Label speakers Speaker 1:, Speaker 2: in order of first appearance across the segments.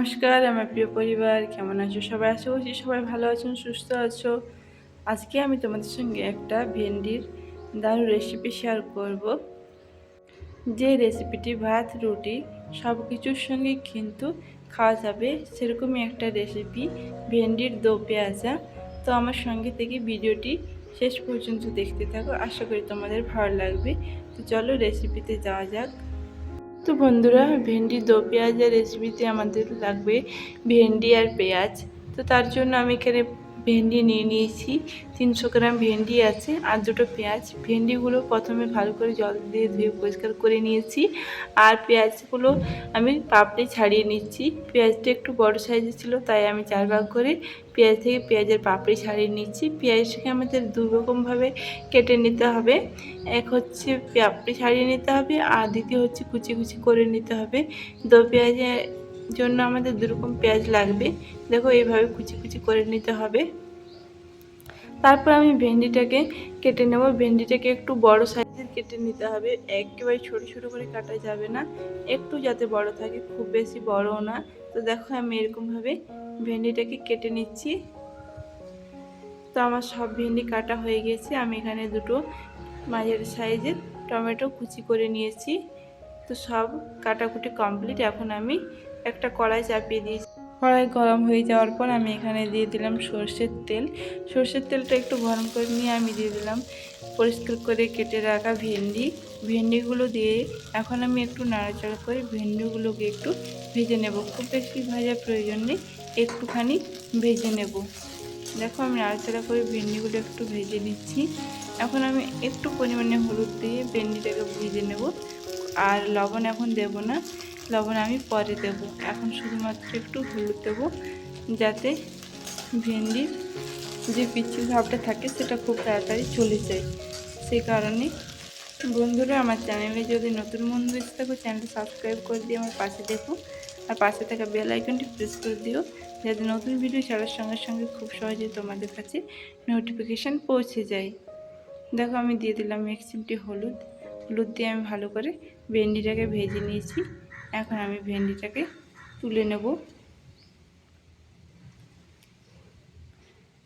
Speaker 1: নমস্কার, আমার প্রিয় পরিবার, কেমন আছো? সবাই আশা করছি সবাই ভালো আছেন, সুস্থ আছো। আজকে আমি তোমাদের সঙ্গে একটা ভেন্ডির দারুণ রেসিপি শেয়ার করব। যে রেসিপিটি ভাত, রুটি সব কিছুর সঙ্গে কিন্তু খাওয়া যাবে সেরকমই একটা রেসিপি ভেন্ডির দো পেঁয়াজা। তো আমার সঙ্গে থেকে ভিডিওটি শেষ পর্যন্ত দেখতে থাকো। আশা করি তোমাদের ভালো লাগবে। তো চলো রেসিপিতে যাওয়া যাক। তো বন্ধুরা, ভেন্ডি দো পেঁয়াজের রেসিপিতে আমাদের লাগবে ভেন্ডি আর পেঁয়াজ। তো তার জন্য আমি এখানে ভেন্ডি নিয়ে নিয়েছি। তিনশো গ্রাম ভেন্ডি আছে আর দুটো পেঁয়াজ। ভেন্ডিগুলো প্রথমে ভালো করে জল দিয়ে ধুয়ে পরিষ্কার করে নিয়েছি। আর পেঁয়াজগুলো আমি পাপড়ি ছাড়িয়ে নিচ্ছি। পেঁয়াজটা একটু বড় সাইজের ছিল, তাই আমি চার ভাগ করে পেঁয়াজ থেকে পেঁয়াজের পাপড়ি ছাড়িয়ে নিচ্ছি। পেঁয়াজটাকে আমাদের দু রকমভাবে কেটে নিতে হবে। এক হচ্ছে পাপড়ি ছাড়িয়ে নিতে হবে আর দ্বিতীয় হচ্ছে কুচি কুচি করে নিতে হবে। দো পেঁয়াজের জন্য আমাদের দুরকম পেঁয়াজ লাগবে। দেখো এইভাবে কুচি কুচি করে নিতে হবে। তারপর আমি ভেন্ডিটাকে কেটে নেব। ভেন্ডিটাকে একটু বড় সাইজের কেটে নিতে হবে। একেবারে ছোট ছোট করে কাটা যাবে না। একটু যাতে বড় থাকে, খুব বেশি বড়ও না। তো দেখো আমি এরকমভাবে ভেন্ডিটাকে কেটে নিচ্ছি। তো আমার সব ভেন্ডি কাটা হয়ে গেছে। আমি এখানে দুটো মাঝের সাইজের টমেটো কুচি করে নিয়েছি। তো সব কাটাকুটি কমপ্লিট। এখন আমি একটা কড়াই চাপিয়ে দিয়েছি। কড়াই গরম হয়ে যাওয়ার পর আমি এখানে দিয়ে দিলাম সর্ষের তেল। সর্ষের তেলটা একটু গরম করে নিয়ে আমি দিয়ে দিলাম পরিষ্কার করে কেটে রাখা ভেন্ডি। ভেন্ডিগুলো দিয়ে এখন আমি একটু নাড়াচাড়া করে ভেন্ডিগুলোকে একটু ভেজে নেব। খুব বেশি ভাজার প্রয়োজন নেই, একটুখানি ভেজে নেব। দেখো আমি নাড়াচাড়া করে ভেন্ডিগুলো একটু ভেজে নিচ্ছি। এখন আমি একটু পরিমাণে হলুদ দিয়ে ভেন্ডিটাকে ভেজে নেব। আর লবণ এখন দেব না। লবণ আমি পরে দেব। এখন শুধুমাত্র একটু হলুদ দেবো, যাতে ভেন্ডির যে পিচ্ছিল ভাবটা থাকে সেটা খুব তাড়াতাড়ি চলে যায়। সেই কারণে বন্ধুরা, আমার চ্যানেলে যদি নতুন বন্ধু এসে থাকো, চ্যানেলটা সাবস্ক্রাইব করে দিয়ে আমার পাশে দেখো। আর পাশে থাকা বেল আইকনটি প্রেস করে দিও, যাতে নতুন ভিডিও ছাড়ার সঙ্গে সঙ্গে খুব সহজে তোমাদের কাছে নোটিফিকেশান পৌঁছে যায়। দেখো, আমি দিয়ে দিলাম এক চিমটি হলুদ। হলুদ দিয়ে আমি ভালো করে ভেন্ডিটাকে ভেজে নিয়েছি। এখন আমি ভেন্ডিটাকে তুলে নেব।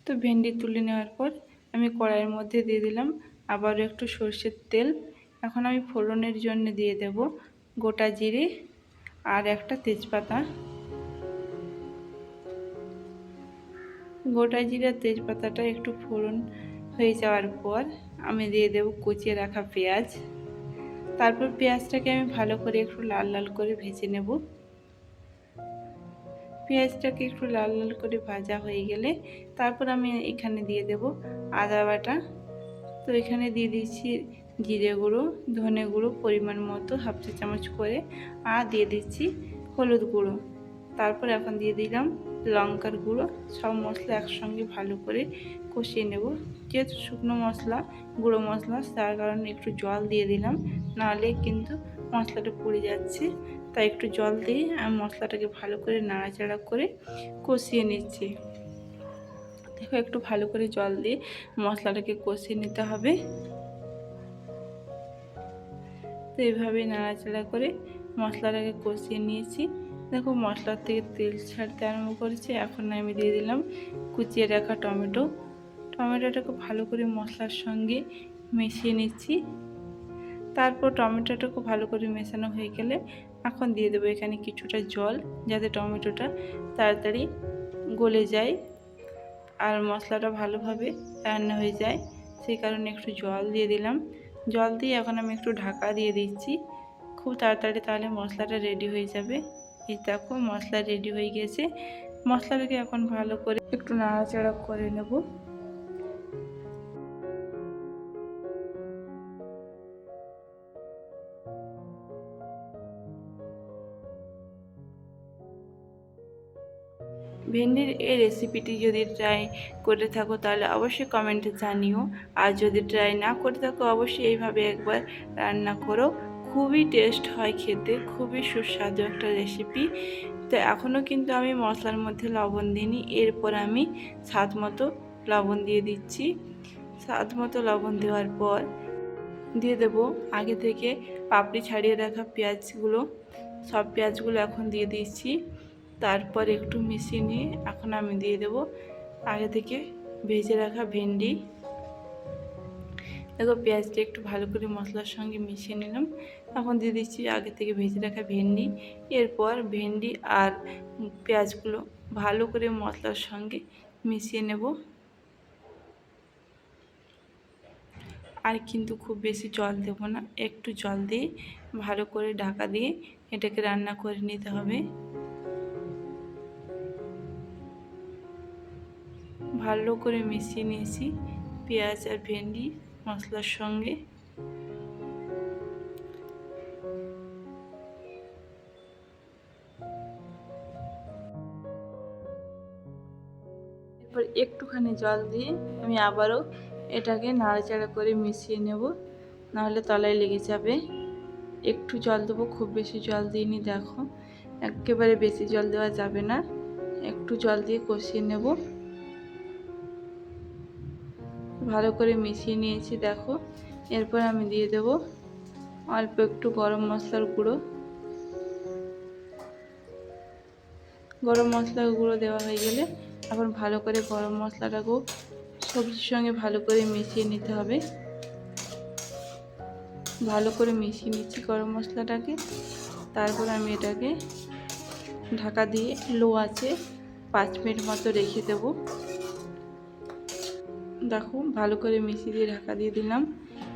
Speaker 1: তো ভেন্ডি তুলে নেওয়ার পর আমি কড়াইয়ের মধ্যে দিয়ে দিলাম আবারও একটু সর্ষের তেল। এখন আমি ফোড়নের জন্য দিয়ে দেব গোটা জিরে আর একটা তেজপাতা। গোটা জিরা তেজপাতাটা একটু ফোড়ন হয়ে যাওয়ার পর আমি দিয়ে দেব কুচিয়ে রাখা পেঁয়াজ। তারপর পেঁয়াজটাকে আমি ভালো করে একটু লাল লাল করে ভেজে নেব। পেঁয়াজটাকে একটু লাল লাল করে ভাজা হয়ে গেলে তারপর আমি এখানে দিয়ে দেব আদা বাটা। তো এখানে দিয়ে দিচ্ছি জিরে গুঁড়ো, ধনে গুঁড়ো পরিমাণ মতো হাফ চা চামচ করে আর দিয়ে দিচ্ছি হলুদ গুঁড়ো। তারপর এখন দিয়ে দিলাম লঙ্কার গুঁড়ো, সব মশলা একসঙ্গে ভালো করে কষিয়ে নেব। যেহেতু শুকনো মশলা, গুঁড়ো মশলা, তার কারণে একটু জল দিয়ে দিলাম। নাহলে কিন্তু মশলাটা পুড়ে যাচ্ছে। তাই একটু জল দিয়ে আমি মশলাটাকে ভালো করে নাড়াচাড়া করে কষিয়ে নিচ্ছি। দেখো, একটু ভালো করে জল দিয়ে মশলাটাকে কষিয়ে নিতে হবে। তো এইভাবে নাড়াচাড়া করে মশলাটাকে কষিয়ে নিয়েছি। দেখো, মশলার থেকে তেল ছাড়তে আরম্ভ করেছে। এখন আমি দিয়ে দিলাম কুচিয়ে রাখা টমেটো। টমেটোটাকে ভালো করে মশলার সঙ্গে মিশিয়ে নিচ্ছি। তারপর টমেটোটাকে ভালো করে মেশানো হয়ে গেলে এখন দিয়ে দেবো এখানে কিছুটা জল, যাতে টমেটোটা তাড়াতাড়ি গলে যায় আর মশলাটা ভালোভাবে রান্না হয়ে যায়। সেই কারণে একটু জল দিয়ে দিলাম। জল দিয়ে এখন আমি একটু ঢাকা দিয়ে দিচ্ছি। খুব তাড়াতাড়ি তাহলে মশলাটা রেডি হয়ে যাবে। এই দেখো মশলা রেডি হয়ে গেছে। মশলাটাকে এখন ভালো করে একটু নাড়াচাড়া করে নেব। ভেন্ডির এই রেসিপিটি যদি ট্রাই করে থাকো, তাহলে অবশ্যই কমেন্টে জানিও। আর যদি ট্রাই না করে থাকো, অবশ্যই এইভাবে একবার রান্না করো। খুবই টেস্ট হয় খেতে, খুবই সুস্বাদু একটা রেসিপি তো এখনও কিন্তু আমি মশলার মধ্যে লবণ দিইনি। এরপর আমি স্বাদ মতো লবণ দিয়ে দিচ্ছি। স্বাদ মতো লবণ দেওয়ার পর দিয়ে দেব আগে থেকে পাপড়ি ছাড়িয়ে রাখা পেঁয়াজগুলো। সব পেঁয়াজগুলো এখন দিয়ে দিচ্ছি। তারপর একটু মিশিয়ে নিয়ে এখন আমি দিয়ে দেব আগে থেকে ভেজে রাখা ভেন্ডি। দেখো পেঁয়াজটা একটু ভালো করে মশলার সঙ্গে মিশিয়ে নিলাম। এখন দিয়ে দিচ্ছি আগে থেকে ভেজে রাখা ভেন্ডি। এরপর ভেন্ডি আর পেঁয়াজগুলো ভালো করে মশলার সঙ্গে মিশিয়ে নেব। আর কিন্তু খুব বেশি জল দেব না, একটু জল দিয়ে ভালো করে ঢাকা দিয়ে এটাকে রান্না করে নিতে হবে। ভালো করে মিশিয়ে নিয়েছি। পেঁয়াজ আর ভেন্ডি, মশলার সঙ্গে। এরপর একটুখানি জল দিয়ে আমি আবারও এটাকে নাড়াচাড়া করে মিশিয়ে নেব। নাহলে তলায় লেগে যাবে। একটু জল দেবো, খুব বেশি জল দিইনি, দেখো। একেবারে বেশি জল দেওয়া যাবে না। একটু জল দিয়ে কষিয়ে নেব। ভালো করে মিশিয়ে নিয়েছি, দেখো। এরপর আমি দিয়ে দেব অল্প একটু গরম মশলার গুঁড়ো। গরম মশলার গুঁড়ো দেওয়া হয়ে গেলে এখন ভালো করে গরম মশলাটাকেও সবজির সঙ্গে ভালো করে মিশিয়ে নিতে হবে। ভালো করে মিশিয়ে নিচ্ছি গরম মশলাটাকে। তারপর আমি এটাকে ঢাকা দিয়ে লো আছে পাঁচ মিনিট মতো রেখে দেব। দেখো, ভালো করে মিশিয়ে দিয়ে ঢাকা দিয়ে দিলাম।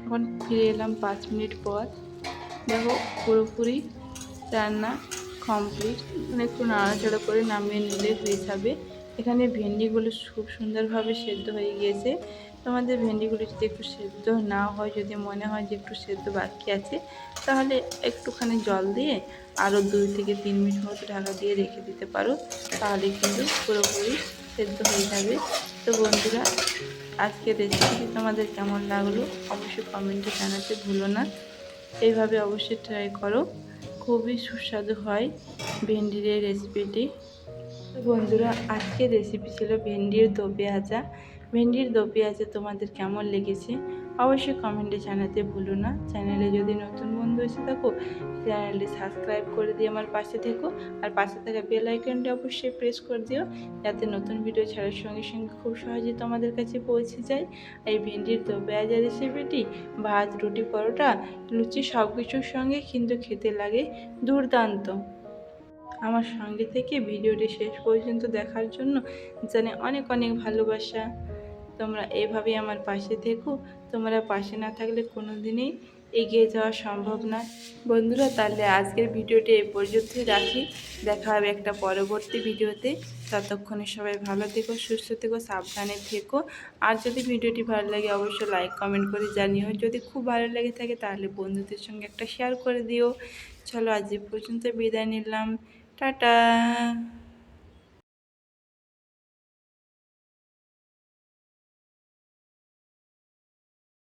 Speaker 1: এখন ফিরে এলাম পাঁচ মিনিট পর। দেখো, পুরোপুরি রান্না কমপ্লিট মানে একটু নাড়াচাড়া করে নামিয়ে নিলে হয়ে যাবে। এখানে ভেন্ডিগুলো খুব সুন্দরভাবে সেদ্ধ হয়ে গিয়েছে। তোমাদের ভেন্ডিগুলো যদি একটু সেদ্ধ না হয়, যদি মনে হয় যে একটু সেদ্ধ বাকি আছে, তাহলে একটুখানি জল দিয়ে আরও দুই থেকে তিন মিনিট মতো ঢাকা দিয়ে রেখে দিতে পারো। তাহলে কিন্তু পুরোপুরি সেদ্ধ হয়ে যাবে। তো বন্ধুরা আজকের রেসিপি তোমাদের কেমন লাগল অবশ্যই কমেন্টে জানাতে ভুলো না। এইভাবে অবশ্যই ট্রাই করো। খুবই সুস্বাদু হয় ভেন্ডির এই রেসিপিটি বন্ধুরা, আজকের রেসিপি ছিল ভেন্ডির দো পেঁয়াজা। ভেন্ডির দো পেঁয়াজা তোমাদের কেমন লেগেছে অবশ্যই কমেন্টে জানাতে ভুলো না। চ্যানেলে যদি নতুন বন্ধু এসে থাকো, চ্যানেলটি সাবস্ক্রাইব করে দিয়ে আমার পাশে থেকো। আর পাশে থাকা বেল আইকনটি অবশ্যই প্রেস করে দিও, যাতে নতুন ভিডিও ছাড়ার সঙ্গে সঙ্গে খুব সহজেই তোমাদের কাছে পৌঁছে যায়। এই ভেন্ডির তো পেঁয়াজা রেসিপিটি, ভাত, রুটি, পরোটা, লুচি সব কিছুর সঙ্গে কিন্তু খেতে লাগে দুর্দান্ত। আমার সঙ্গে থেকে ভিডিওটি শেষ পর্যন্ত দেখার জন্য জানে অনেক অনেক ভালোবাসা। তোমরা এভাবেই আমার পাশে থেকো। তোমরা পাশে না থাকলে কোনো দিনই এগিয়ে যাওয়া সম্ভব না বন্ধুরা, তাহলে আজকের ভিডিওটি এই পর্যন্তই রাখি। দেখা হবে একটা পরবর্তী ভিডিওতে। ততক্ষণে সবাই ভালো থেকো, সুস্থ থেকো, সাবধানে থেকো। আর যদি ভিডিওটি ভালো লাগে, অবশ্যই লাইক কমেন্ট করে জানিও। যদি খুব ভালো লেগে থাকে, তাহলে বন্ধুদের সঙ্গে একটা শেয়ার করে দিও। চলো আজ এ পর্যন্ত বিদায় নিলাম। টাটা!